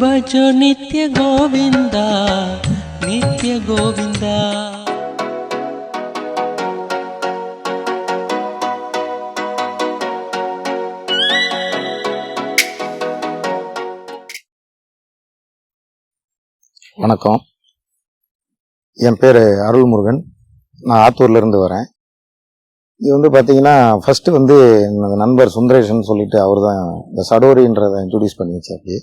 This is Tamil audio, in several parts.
भजो नित्य गोविन्दा नित्य गोविन्दा வணக்கம். என் பேர் அருள்முருகன். நான் ஆத்தூர்லேருந்து வரேன். இது வந்து பார்த்தீங்கன்னா ஃபஸ்ட்டு வந்து நண்பர் சுந்தரேஷன் சொல்லிட்டு அவர் தான் இந்த சடோரின்றதை இன்ட்ரடியூஸ் பண்ணி வச்சாப்பி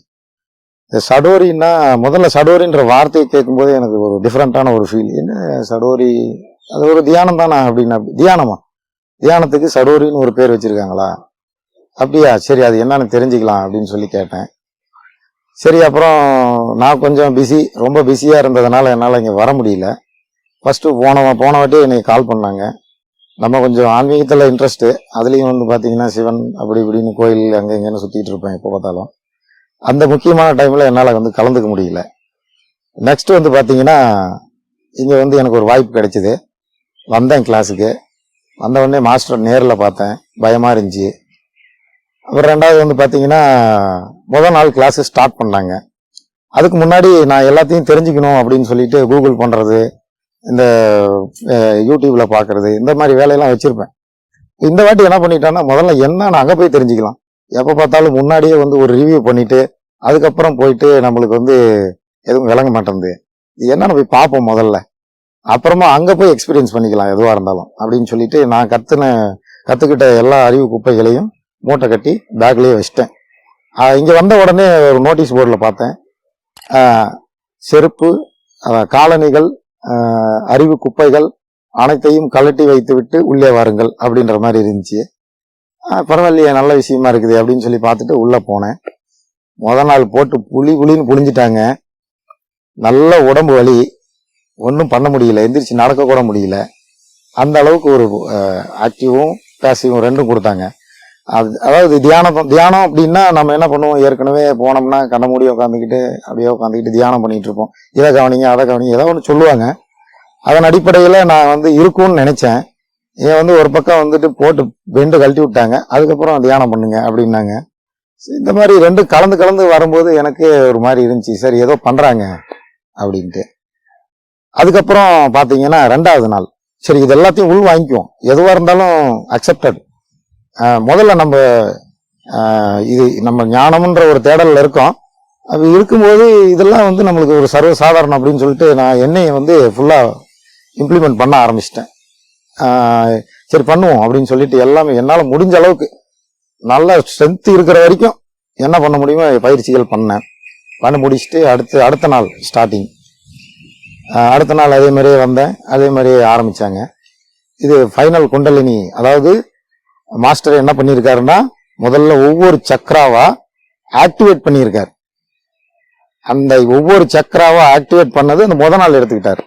சடோரின்னா முதல்ல சடோரின்ற வார்த்தையை கேட்கும்போது எனக்கு ஒரு டிஃப்ரெண்ட்டான ஒரு ஃபீல் என்ன சடோரி? அது ஒரு தியானம் தானா அப்படின்னா தியானமா? தியானத்துக்கு சடோரின்னு ஒரு பேர் வச்சுருக்காங்களா? அப்படியா? சரி அது என்னன்னு தெரிஞ்சுக்கலாம் அப்படின்னு சொல்லி கேட்டேன். சரி அப்புறம் நான் கொஞ்சம் பிஸி ரொம்ப பிஸியாக இருந்ததுனால என்னால் இங்கே வர முடியல. ஃபஸ்ட்டு போன போன வாட்டி என்னை கால் பண்ணாங்க. நம்ம கொஞ்சம் ஆன்மீகத்தில் இன்ட்ரெஸ்ட்டு அதுலேயும் வந்து பார்த்தீங்கன்னா சிவன் அப்படி இப்படின்னு கோயில் அங்கே இங்கேன்னு சுற்றிட்டு இருப்பேன் எப்போ பார்த்தாலும். அந்த முக்கியமான டைமில் என்னால் வந்து கலந்துக்க முடியல. நெக்ஸ்ட் வந்து பார்த்தீங்கன்னா இங்கே வந்து எனக்கு ஒரு வாய்ப்பு கிடைச்சிது. வந்தேன் கிளாஸுக்கு வந்தவுடனே மாஸ்டர் நேரில் பார்த்தேன். பயமாக இருந்துச்சு. அப்புறம் ரெண்டாவது வந்து பார்த்தீங்கன்னா முதல் நாள் கிளாஸு ஸ்டார்ட் பண்ணாங்க. அதுக்கு முன்னாடி நான் எல்லாத்தையும் தெரிஞ்சுக்கணும் அப்படின்னு சொல்லிட்டு கூகுள் பண்ணுறது இந்த யூடியூப்பில் பார்க்குறது இந்த மாதிரி வேலையெல்லாம் வச்சுருப்பேன். இந்த வாட்டி என்ன பண்ணிட்டேன்னா முதல்ல என்னன்னு அங்கே போய் தெரிஞ்சுக்கலாம். எப்போ பார்த்தாலும் முன்னாடியே வந்து ஒரு ரிவ்யூ பண்ணிவிட்டு அதுக்கப்புறம் போயிட்டு நம்மளுக்கு வந்து எதுவும் விளங்க மாட்டேங்குது இது என்னன்னு போய் பார்ப்போம் முதல்ல. அப்புறமா அங்கே போய் எக்ஸ்பீரியன்ஸ் பண்ணிக்கலாம் எதுவாக இருந்தாலும் அப்படின்னு சொல்லிட்டு நான் கற்றுன கற்றுக்கிட்ட எல்லா அறிவு குப்பைகளையும் மூட்டை கட்டி பேக்லேயே வச்சிட்டேன். இங்கே வந்த உடனே ஒரு நோட்டீஸ் போர்டில் பார்த்தேன். செருப்பு காலணிகள் அறிவு குப்பைகள் அனைத்தையும் கழட்டி வைத்துவிட்டு உள்ளே வாருங்கள் அப்படின்ற மாதிரி இருந்துச்சு. பரவாயில்லையே நல்ல விஷயமா இருக்குது அப்படின்னு சொல்லி பார்த்துட்டு உள்ளே போனேன். முத நாள் போட்டு புளி புளின்னு புளிஞ்சிட்டாங்க நல்ல உடம்பு வலி. ஒன்றும் பண்ண முடியல. எந்திரிச்சு நடக்க கூட முடியல. அந்த அளவுக்கு ஒரு ஆக்டிவும் பேசிவும் ரெண்டும் கொடுத்தாங்க. அது அதாவது தியானம் தியானம் அப்படின்னா நம்ம என்ன பண்ணுவோம்? ஏற்கனவே போனோம்னா கண்ண மூடி உட்காந்துக்கிட்டு அப்படியே உட்காந்துக்கிட்டு தியானம் பண்ணிட்டு இருப்போம். இதை கவனிங்க அதை கவனிங்க ஏதோ ஒன்று சொல்லுவாங்க. அதன் அடிப்படையில் நான் வந்து இருக்கும்னு நினைச்சேன். ஏன் வந்து ஒரு பக்கம் வந்துட்டு போட்டு வெண்டு கழட்டி விட்டாங்க. அதுக்கப்புறம் தியானம் பண்ணுங்க அப்படின்னாங்க. இந்த மாதிரி ரெண்டும் கலந்து கலந்து வரும்போது எனக்கு ஒரு மாதிரி இருந்துச்சு. சரி ஏதோ பண்ணுறாங்க அப்படின்ட்டு. அதுக்கப்புறம் பார்த்தீங்கன்னா ரெண்டாவது நாள். சரி இது எல்லாத்தையும் உள் வாங்கிக்குவோம். எதுவாக இருந்தாலும் அக்செப்டட் முதல்ல நம்ம இது நம்ம ஞானம்ன்ற ஒரு தேடலில் இருக்கோம். அது இருக்கும்போது இதெல்லாம் வந்து நம்மளுக்கு ஒரு சர்வ சாதாரணம் அப்படின்னு சொல்லிட்டு நான் என்னையை வந்து ஃபுல்லாக இம்ப்ளிமெண்ட் பண்ண ஆரம்பிச்சிட்டேன். சரி பண்ணுவோம் அப்படின்னு சொல்லிட்டு எல்லாமே என்னால் முடிஞ்ச அளவுக்கு நல்ல ஸ்ட்ரென்த் இருக்கிற வரைக்கும் என்ன பண்ண முடியுமோ பயிற்சிகள் பண்ணேன். பண்ணி முடிச்சுட்டு அடுத்து அடுத்த நாள் ஸ்டார்டிங் அடுத்த நாள் அதே மாதிரியே வந்தேன். அதே மாதிரியே ஆரம்பித்தாங்க இது ஃபைனல் குண்டலினி. அதாவது மாஸ்டர் என்ன பண்ணியிருக்காருன்னா முதல்ல ஒவ்வொரு சக்கராவா ஆக்டிவேட் பண்ணியிருக்கார். அந்த ஒவ்வொரு சக்கராவா ஆக்டிவேட் பண்ணது அந்த முத நாள் எடுத்துக்கிட்டார்.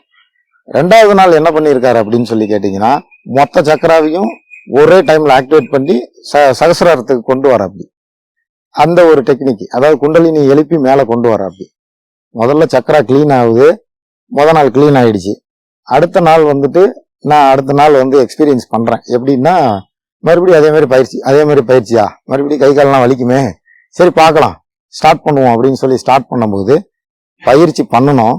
ரெண்டாவது நாள் என்ன பண்ணியிருக்காரு அப்படின்னு சொல்லி கேட்டிங்கன்னா மொத்த சக்கராவையும் ஒரே டைம்ல ஆக்டிவேட் பண்ணி ச சகசிராரத்துக்கு கொண்டு வர அப்படி. அந்த ஒரு டெக்னிக் அதாவது குண்டலினி எழுப்பி மேலே கொண்டு வர அப்படி. முதல்ல சக்கரா க்ளீன் ஆகுது. முத நாள் க்ளீன் ஆயிடுச்சு. அடுத்த நாள் வந்துட்டு நான் அடுத்த நாள் வந்து எக்ஸ்பீரியன்ஸ் பண்றேன். எப்படின்னா மறுபடியும் அதே மாதிரி பயிற்சி அதே மாதிரி பயிற்சியா? மறுபடியும் கை காலெல்லாம் வலிக்குமே? சரி பார்க்கலாம். ஸ்டார்ட் பண்ணுவோம் அப்படின்னு சொல்லி ஸ்டார்ட் பண்ணும்போது பயிற்சி பண்ணணும்.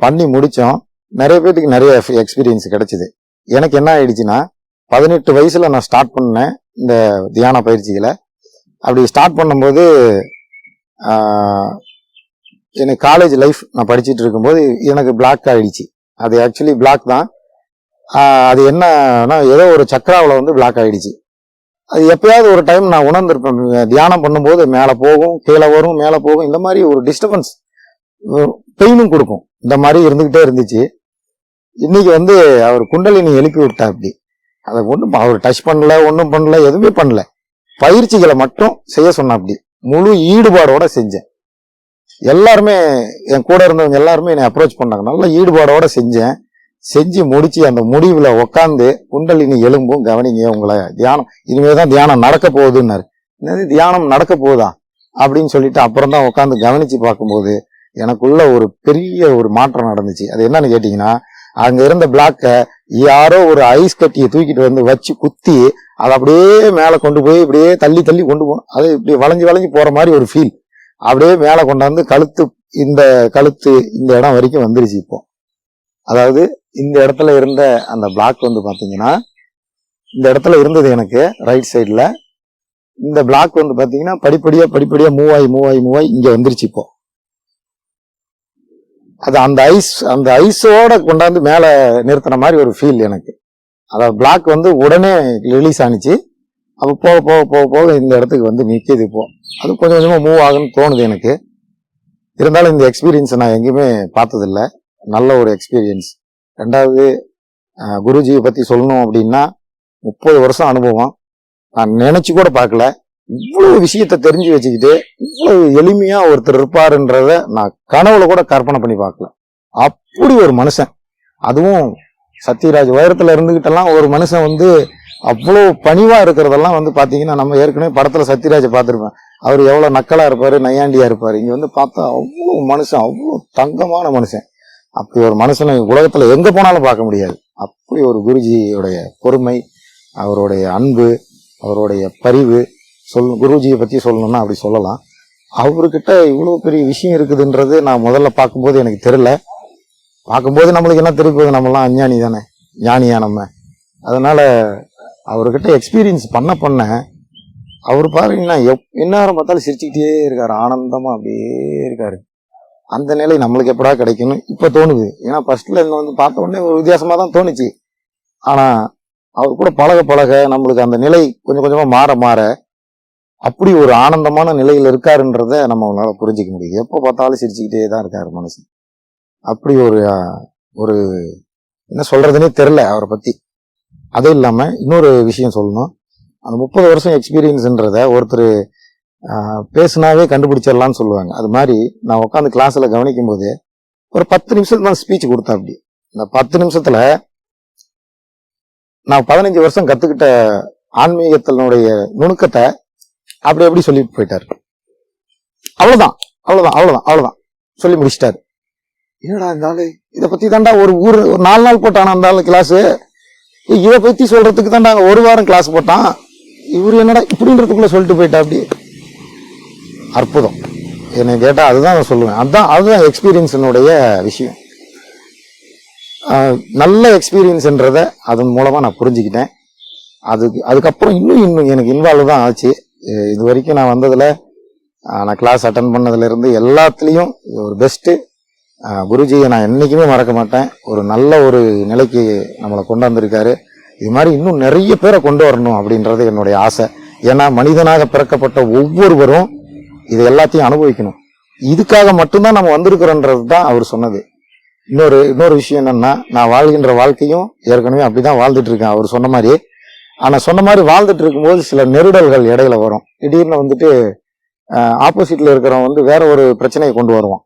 பண்ணி முடித்தோம் நிறைய பேருக்கு நிறைய எக்ஸ்பீரியன்ஸ் கிடைச்சிது. எனக்கு என்ன ஆயிடுச்சுன்னா பதினெட்டு வயசுல நான் ஸ்டார்ட் பண்ணேன் இந்த தியான பயிற்சிகளை அப்படி ஸ்டார்ட் பண்ணும்போது எனக்கு காலேஜ் லைஃப் நான் படிச்சுட்டு இருக்கும்போது எனக்கு பிளாக் ஆகிடுச்சு அது ஆக்சுவலி பிளாக் தான். அது என்னன்னா ஏதோ ஒரு சக்கராவில் வந்து பிளாக் ஆகிடுச்சு அது எப்பயாவது ஒரு டைம் நான் உணர்ந்திருப்பேன். தியானம் பண்ணும்போது மேலே போகும் கீழே வரும் மேலே போகும். இந்த மாதிரி ஒரு டிஸ்டர்பன்ஸ் பெயினும் கொடுக்கும். இந்த மாதிரி இருந்துக்கிட்டே இருந்துச்சு. இன்னைக்கு வந்து அவர் குண்டலினி எழுப்பி விட்டா அப்படி. அதை ஒன்றும் அவர் டச் பண்ணல ஒன்றும் பண்ணல எதுவுமே பண்ணல. பயிற்சிகளை மட்டும் செய்ய சொன்ன அப்படி. முழு ஈடுபாடோட செஞ்சேன். எல்லாருமே என் கூட இருந்தவங்க எல்லாருமே என்னை அப்ரோச் பண்ணாங்க. நல்ல ஈடுபாடோட செஞ்சேன். செஞ்சு முடிச்சு அந்த முடிவுல உக்காந்து குண்டலினி எலும்பும் கவனிங்க உங்களை தியானம் இனிமே தான் தியானம் நடக்க போகுதுன்னாரு. என்னது தியானம் நடக்க போகுதா? அப்படின்னு சொல்லிட்டு அப்புறம் தான் உட்காந்து கவனிச்சு பார்க்கும்போது எனக்குள்ள ஒரு பெரிய ஒரு மாற்றம் நடந்துச்சு. அது என்னன்னு கேட்டீங்கன்னா அங்க இருந்த பிளாக்க யாரோ ஒரு ஐஸ் கட்டியை தூக்கிட்டு வந்து வச்சு குத்தி அதை அப்படியே மேலே கொண்டு போய் இப்படியே தள்ளி தள்ளி கொண்டு போகணும் அது இப்படி வளைஞ்சு வளைஞ்சு போற மாதிரி ஒரு ஃபீல் அப்படியே மேலே கொண்டாந்து கழுத்து இந்த கழுத்து இந்த இடம் வரைக்கும் வந்துருச்சு இப்போ. அதாவது இந்த இடத்துல இருந்த அந்த பிளாக் வந்து பார்த்தீங்கன்னா இந்த இடத்துல இருந்தது எனக்கு ரைட் சைடில் இந்த பிளாக் வந்து பார்த்தீங்கன்னா படிப்படியாக படிப்படியாக மூவாய் மூவாய் மூவாய் இங்கே வந்துருச்சு இப்போ. அது அந்த ஐஸ் அந்த ஐஸோட கொண்டாந்து மேலே நிறுத்தின மாதிரி ஒரு ஃபீல் எனக்கு. அதாவது பிளாக் வந்து உடனே ரிலீஸ் ஆனிச்சு. அப்போ போக போக போக போக இந்த இடத்துக்கு வந்து நிற்கிது இப்போ. அது கொஞ்சம் கொஞ்சமாக மூவ் ஆகுன்னு தோணுது எனக்கு. இருந்தாலும் இந்த எக்ஸ்பீரியன்ஸ் நான் எங்கேயுமே பார்த்ததில்ல. நல்ல ஒரு எக்ஸ்பீரியன்ஸ் ரெண்டாவது குருஜியை பற்றி சொல்லணும் அப்படின்னா முப்பது வருஷம் அனுபவம். நான் நினச்சி கூட பார்க்கல. இவ்வளவு விஷயத்த தெரிஞ்சு வச்சுக்கிட்டு இவ்வளவு எளிமையா ஒருத்தர் இருப்பாருன்றத நான் கனவுல கூட கற்பனை பண்ணி பார்க்கல. அப்படி ஒரு மனுஷன். அதுவும் சத்யராஜ் உயரத்துல இருந்துகிட்டெல்லாம் ஒரு மனுஷன் வந்து அவ்வளோ பணிவா இருக்கிறதெல்லாம் வந்து பாத்தீங்கன்னா நம்ம ஏற்கனவே படத்துல சத்யராஜை பார்த்திருப்பேன். அவர் எவ்வளவு நக்கலா இருப்பாரு நையாண்டியா இருப்பாரு. இங்க வந்து பார்த்தா அவ்வளோ மனுஷன் அவ்வளோ தங்கமான மனுஷன். அப்படி ஒரு மனுஷனை உலகத்துல எங்க போனாலும் பார்க்க முடியாது. அப்படி ஒரு குருஜியுடைய பொறுமை அவருடைய அன்பு அவருடைய பரிவு சொல் குருஜியை பற்றி சொல்லணும்னா அப்படி சொல்லலாம். அவர்கிட்ட இவ்வளோ பெரிய விஷயம் இருக்குதுன்றது நான் முதல்ல பார்க்கும்போது எனக்கு தெரில பார்க்கும்போது நம்மளுக்கு என்ன தெரியும் நம்மளாம் அஞ்ஞானி தானே. ஞானியா நம்ம. அதனால் அவர்கிட்ட எக்ஸ்பீரியன்ஸ் பண்ண பண்ண அவர் பாருங்கன்னா எப் எந்நேரம் பார்த்தாலும் சிரிச்சுக்கிட்டே இருக்கார். ஆனந்தமாக அப்படியே இருக்கார். அந்த நிலை நம்மளுக்கு எப்படா கிடைக்கணும் இப்போ தோணுது. ஏன்னா ஃபர்ஸ்ட்ல என்ன வந்து பார்த்த உடனே ஒரு வித்தியாசமாக தான் தோணுச்சு. ஆனால் அவர் கூட பழக பழக நம்மளுக்கு அந்த நிலை கொஞ்சம் கொஞ்சமாக மாற மாற அப்படி ஒரு ஆனந்தமான நிலையில் இருக்காருன்றத அவங்களால் புரிஞ்சிக்க முடியுது. எப்போ பார்த்தாலும் சிரிச்சுக்கிட்டே தான் இருக்காரு மனசு அப்படி ஒரு ஒரு என்ன சொல்கிறதுனே தெரில அவரை பற்றி அதுவும் இல்லாமல் இன்னொரு விஷயம் சொல்லணும். அந்த முப்பது வருஷம் எக்ஸ்பீரியன்ஸுன்றத ஒருத்தர் பேசுனாவே கண்டுபிடிச்சிடலான்னு சொல்லுவாங்க. அது மாதிரி நான் உட்காந்து கிளாஸில் கவனிக்கும் போது ஒரு பத்து நிமிஷத்துக்கு தான் ஸ்பீச் கொடுத்தேன் அப்படி. இந்த பத்து நிமிஷத்தில் நான் பதினஞ்சு வருஷம் கற்றுக்கிட்ட ஆன்மீகத்தினுடைய நுணுக்கத்தை அப்படி எப்படி சொல்லிட்டு போயிட்டாரு. அவ்வளவுதான் அவ்வளவுதான் அவ்வளவுதான் அவ்வளவுதான். சொல்லி முடிச்சிட்டாரு. என்னடா இந்த இதை பத்தி தாண்டா ஒரு ஊர் ஒரு நாலு நாள் போட்டானா அந்த ஆளு கிளாஸ் இதை பத்தி சொல்றதுக்கு தாண்டா ஒரு வாரம் கிளாஸ் போட்டான். இவர் என்னடா இப்படின்றதுக்குள்ள சொல்லிட்டு போயிட்டா அப்படி? அற்புதம். என்னை கேட்டா அதுதான் நான் சொல்லுவேன். அதுதான் அதுதான் எக்ஸ்பீரியன்ஸினுடைய விஷயம். நல்ல எக்ஸ்பீரியன்ஸுன்றதை அதன் மூலமாக நான் புரிஞ்சுக்கிட்டேன். அதுக்கு அதுக்கப்புறம் இன்னும் இன்னும் எனக்கு இன்வால்வ் தான் ஆச்சு. இது வரைக்கும் நான் வந்ததில் நான் கிளாஸ் அட்டன் பண்ணதுலேருந்து எல்லாத்துலேயும் ஒரு பெஸ்ட்டு குருஜியை நான் என்றைக்குமே மறக்க மாட்டேன். ஒரு நல்ல ஒரு நிலைக்கு நம்மளை கொண்டு வந்திருக்காரு. இது மாதிரி இன்னும் நிறைய பேரை கொண்டு வரணும் அப்படின்றது என்னுடைய ஆசை. ஏன்னா மனிதனாக பிறக்கப்பட்ட ஒவ்வொருவரும் இது எல்லாத்தையும் அனுபவிக்கணும். இதுக்காக மட்டும்தான் நம்ம வந்திருக்கிறோன்றது தான் அவர் சொன்னது. இன்னொரு இன்னொரு விஷயம் என்னென்னா நான் வாழ்கின்ற வாழ்க்கையும் ஏற்கனவே அப்படிதான் வாழ்ந்துட்டு இருக்கேன். அவர் சொன்ன மாதிரி ஆனால் சொன்ன மாதிரி வாழ்ந்துட்டு இருக்கும்போது சில நெருடல்கள் இடையில வரும். திடீர்னு வந்துட்டு ஆப்போசிட்ல இருக்கிறவன் வந்து வேற ஒரு பிரச்சனையை கொண்டு வருவான்.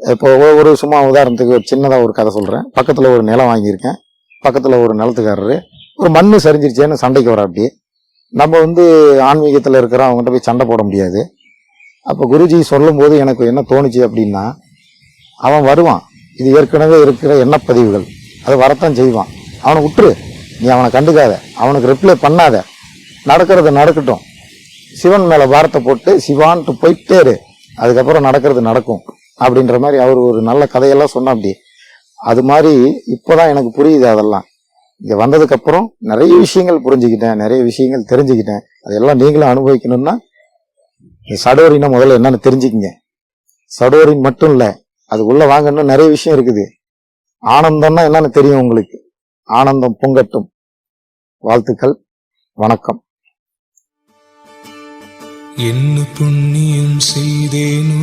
இப்போ ஒரு சும்மா உதாரணத்துக்கு ஒரு சின்னதாக ஒரு கதை சொல்கிறேன் பக்கத்தில் ஒரு நிலம் வாங்கியிருக்கேன். பக்கத்தில் ஒரு நிலத்துக்காரரு ஒரு மண்ணு சரிஞ்சிருச்சேன்னு சண்டைக்கு வர அப்படி நம்ம வந்து ஆன்மீகத்தில் இருக்கிற அவங்ககிட்ட போய் சண்டை போட முடியாது. அப்போ குருஜி சொல்லும்போது எனக்கு என்ன தோணுச்சு அப்படின்னா அவன் வருவான். இது ஏற்கனவே இருக்கிற எண்ணப்பதிவுகள் அது வரத்தான் செய்வான். அவனை விட்டுரு. நீ அவனை கண்டுக்காத. அவனுக்கு ரிப்ளை பண்ணாத. நடக்கிறது நடக்கட்டும். சிவன் மேலே வாரத்தை போட்டு சிவான்ட்டு போயிட்டேரு அதுக்கப்புறம் நடக்கிறது நடக்கும். அப்படின்ற மாதிரி அவர் ஒரு நல்ல கதையெல்லாம் சொன்னா அப்படி அது மாதிரி இப்போ தான் எனக்கு புரியுது அதெல்லாம். இங்கே வந்ததுக்கப்புறம் நிறைய விஷயங்கள் புரிஞ்சுக்கிட்டேன் நிறைய விஷயங்கள் தெரிஞ்சுக்கிட்டேன். அதெல்லாம் நீங்களும் அனுபவிக்கணும்னா இந்த சடோரினா முதல்ல என்னன்னு தெரிஞ்சுக்கிங்க. சடோரின் மட்டும் இல்லை அதுக்குள்ளே வாங்கணும்னு நிறைய விஷயம் இருக்குது. ஆனந்தம்னா என்னன்னு தெரியும் உங்களுக்கு. ஆனந்தம் பொங்கட்டும். வாழ்த்துக்கள் வணக்கம். என்ன புண்ணியம் செய்தேனோ